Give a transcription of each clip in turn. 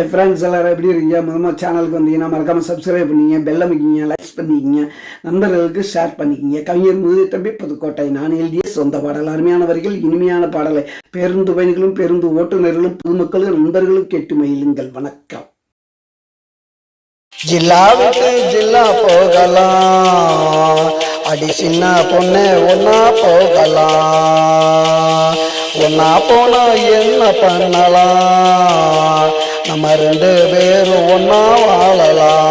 Hi friends எல்லாரும் எப்படி இருக்கீங்க? முதல்ல சேனலுக்கு வந்தீங்கன்னா மறக்காமல் சப்ஸ்கிரைப் பண்ணிங்க பெல் அமைக்கிங்க லைக்ஸ் பண்ணிக்கிங்க நண்பர்களுக்கு ஷேர் பண்ணிக்கிங்க. கவிஞர் முது தம்பி புதுக்கோட்டை. நான் எழுதிய சொந்த பாடல். அருமையானவர்கள் இனிமையான பாடலை பேருந்து பயணிகளும் பேருந்து ஓட்டுநர்களும் பொதுமக்களும் நண்பர்களும் கேட்டு மயிலுங்கள் வணக்கம். ஜில்லா ஜில்லா போகலாம். அடி சின்ன பொண்ணு ஒன்னா போகலாம். ஒன்னா போனா என்ன பண்ணலாம்? நம்ம ரெண்டு பேரும் ஒன்னா வாழலாம்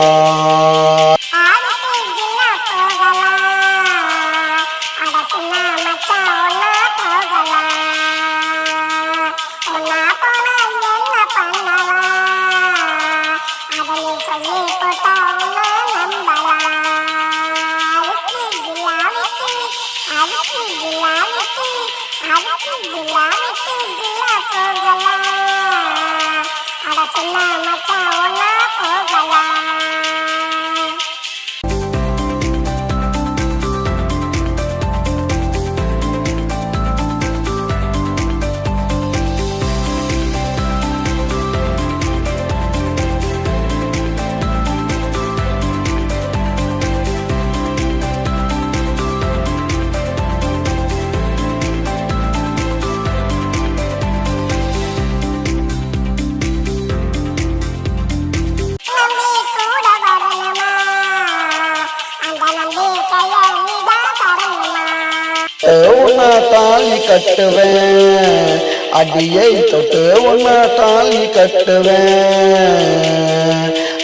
ஆளுக்கு ஜில்லா போகலாம் அட சின்ன அதுக்கு போகலாம் அட சின்ன மச்சான் தாலி கட்டுவேன். அடியை தொட்டு உன்னை தாலி கட்டுவேன்.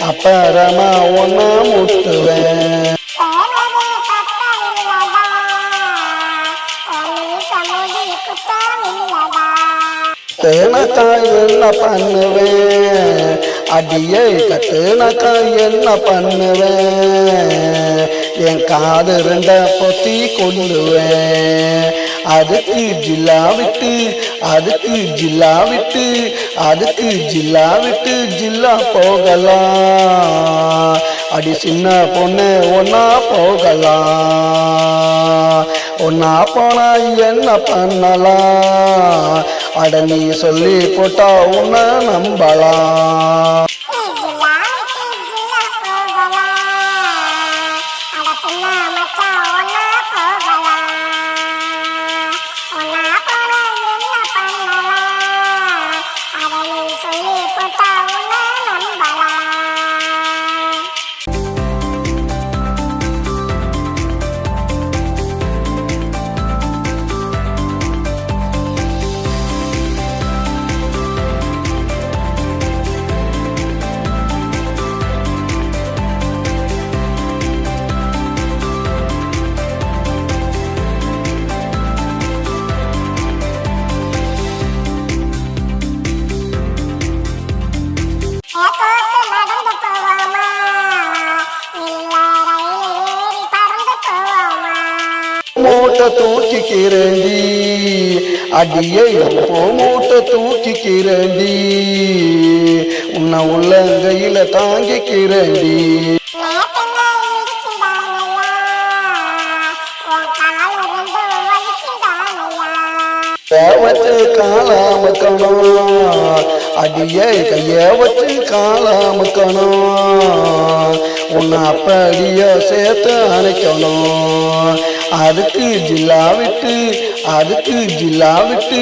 அப்புறமா ஒன்னா முட்டுவேன். தேனக்காய் என்ன பண்ணுவேன்? அடியை கட்டுனக்காய் என்ன பண்ணுவேன்? என் காது ரெண்ட பொத்தி கொள்ளுவேன் அதுக்கு ஜில்லா விட்டு அதுக்கு ஜில்லா விட்டு அதுக்கு ஜில்லா விட்டு ஜில்லா போகலாம். அடி சின்ன பொண்ணு ஒன்னா போகலாம். ஒன்னா போனா என்ன பண்ணலாம்? அட நீ சொல்லி போட்டா உன்ன நம்பலாம். மூட்டை தூக்கி கிரண்டி அடியை போ மூட்டை தூக்கி கிரண்டி உன்னை உள்ளங்கையில தாங்கி கிரண்டி இடிக்குதானையா உன் கால காலாமக்கணும். அடியை கைய வச்சு காலாமக்கணும். உன்னை அப்படிய சேர்த்து அணைக்கணும். அதுக்கு ஜில்லா விட்டு அதுக்கு ஜில்லா விட்டு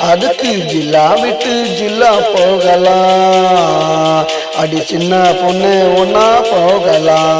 அதுக்கு ஜில்லா விட்டு ஜில்லா போகலாம். அடி சின்ன பொண்ணு ஒன்னா போகலாம்.